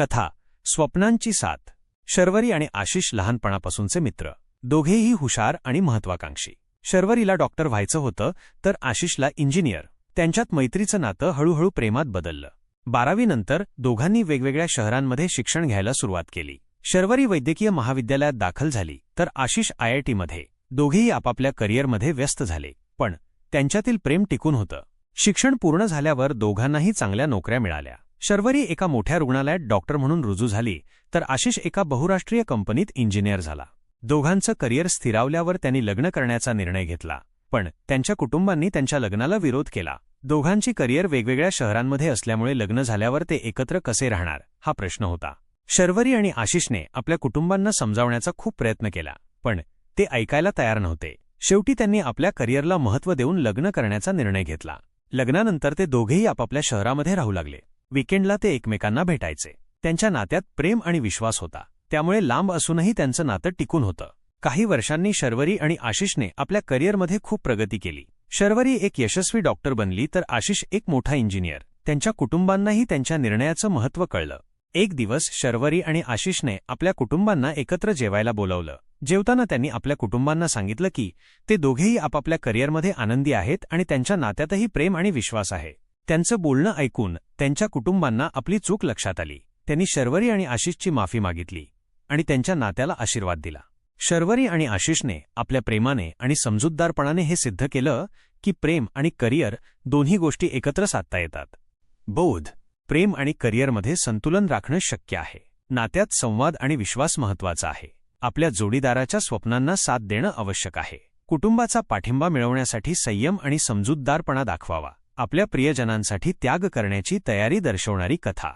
कथा स्वप्नांची साथ शर्वरी आणि आशिष लहानपणापासूनचे मित्र. दोघेही हुशार आणि महत्वाकांक्षी शर्वरीला डॉक्टर व्हायचं होतं तर आशिषला इंजिनियर. त्यांच्यात मैत्रीचं नातं हळूहळू प्रेमात बदललं. बारावीनंतर दोघांनी वेगवेगळ्या शहरांमध्ये शिक्षण घ्यायला सुरुवात केली. शर्वरी वैद्यकीय महाविद्यालयात दाखल झाली तर आशिष आयआयटीमध्ये दोघेही आपापल्या करिअरमध्ये व्यस्त झाले पण त्यांच्यातील प्रेम टिकून होतं. शिक्षण पूर्ण झाल्यावर दोघांनाही चांगल्या नोकऱ्या मिळाल्या. शर्वरी एका मोठ्या रुग्णालयात डॉक्टर म्हणून रुजू झाली तर आशिष एका बहुराष्ट्रीय कंपनीत इंजिनियर झाला. दोघांचं करिअर स्थिरावल्यावर त्यांनी लग्न करण्याचा निर्णय घेतला पण त्यांच्या कुटुंबांनी त्यांच्या लग्नाला विरोध केला. दोघांची करिअर वेगवेगळ्या शहरांमध्ये असल्यामुळे लग्न झाल्यावर ते एकत्र कसे राहणार हा प्रश्न होता. शर्वरी आणि आशिषने आपल्या कुटुंबांना समजावण्याचा खूप प्रयत्न केला पण ते ऐकायला तयार नव्हते. शेवटी त्यांनी आपल्या करिअरला महत्त्व देऊन लग्न करण्याचा निर्णय घेतला. लग्नानंतर ते दोघेही आपापल्या शहरामध्ये राहू लागले. विकेंडला ते एकमेकांना भेटायचे. त्यांच्या नात्यात प्रेम आणि विश्वास होता. त्यामुळे लांब असूनही त्यांचं नातं टिकून होतं. काही वर्षांनी शर्वरी आणि आशिषने आपल्या करिअरमध्ये खूप प्रगती केली. शर्वरी एक यशस्वी डॉक्टर बनली तर आशिष एक मोठा इंजिनियर. त्यांच्या कुटुंबांनाही त्यांच्या निर्णयाचं महत्त्व कळलं. एक दिवस शर्वरी आणि आशिषने आपल्या कुटुंबांना एकत्र जेवायला बोलवलं. जेवताना त्यांनी आपल्या कुटुंबांना सांगितलं की ते दोघेही आपापल्या करिअरमध्ये आनंदी आहेत आणि त्यांच्या नात्यातही प्रेम आणि विश्वास आहे. त्यांचं बोलणं ऐकून त्यांच्या कुटुंबांना आपली चूक लक्षात आली. त्यांनी शर्वरी आणि आशिषची माफी मागितली आणि त्यांच्या नात्याला आशीर्वाद दिला. शर्वरी आणि आशिषने आपल्या प्रेमाने आणि समजूतदारपणाने हे सिद्ध केलं की प्रेम आणि करिअर दोन्ही गोष्टी एकत्र साधता येतात. बौद्ध प्रेम आणि करिअरमध्ये संतुलन राखणं शक्य आहे. नात्यात संवाद आणि विश्वास महत्त्वाचा आहे. आपल्या जोडीदाराच्या स्वप्नांना साथ देणं आवश्यक आहे. कुटुंबाचा पाठिंबा मिळवण्यासाठी संयम आणि समजूतदारपणा दाखवावा. आपल्या प्रियजनांसाठी त्याग करण्याची तयारी दर्शवणारी कथा.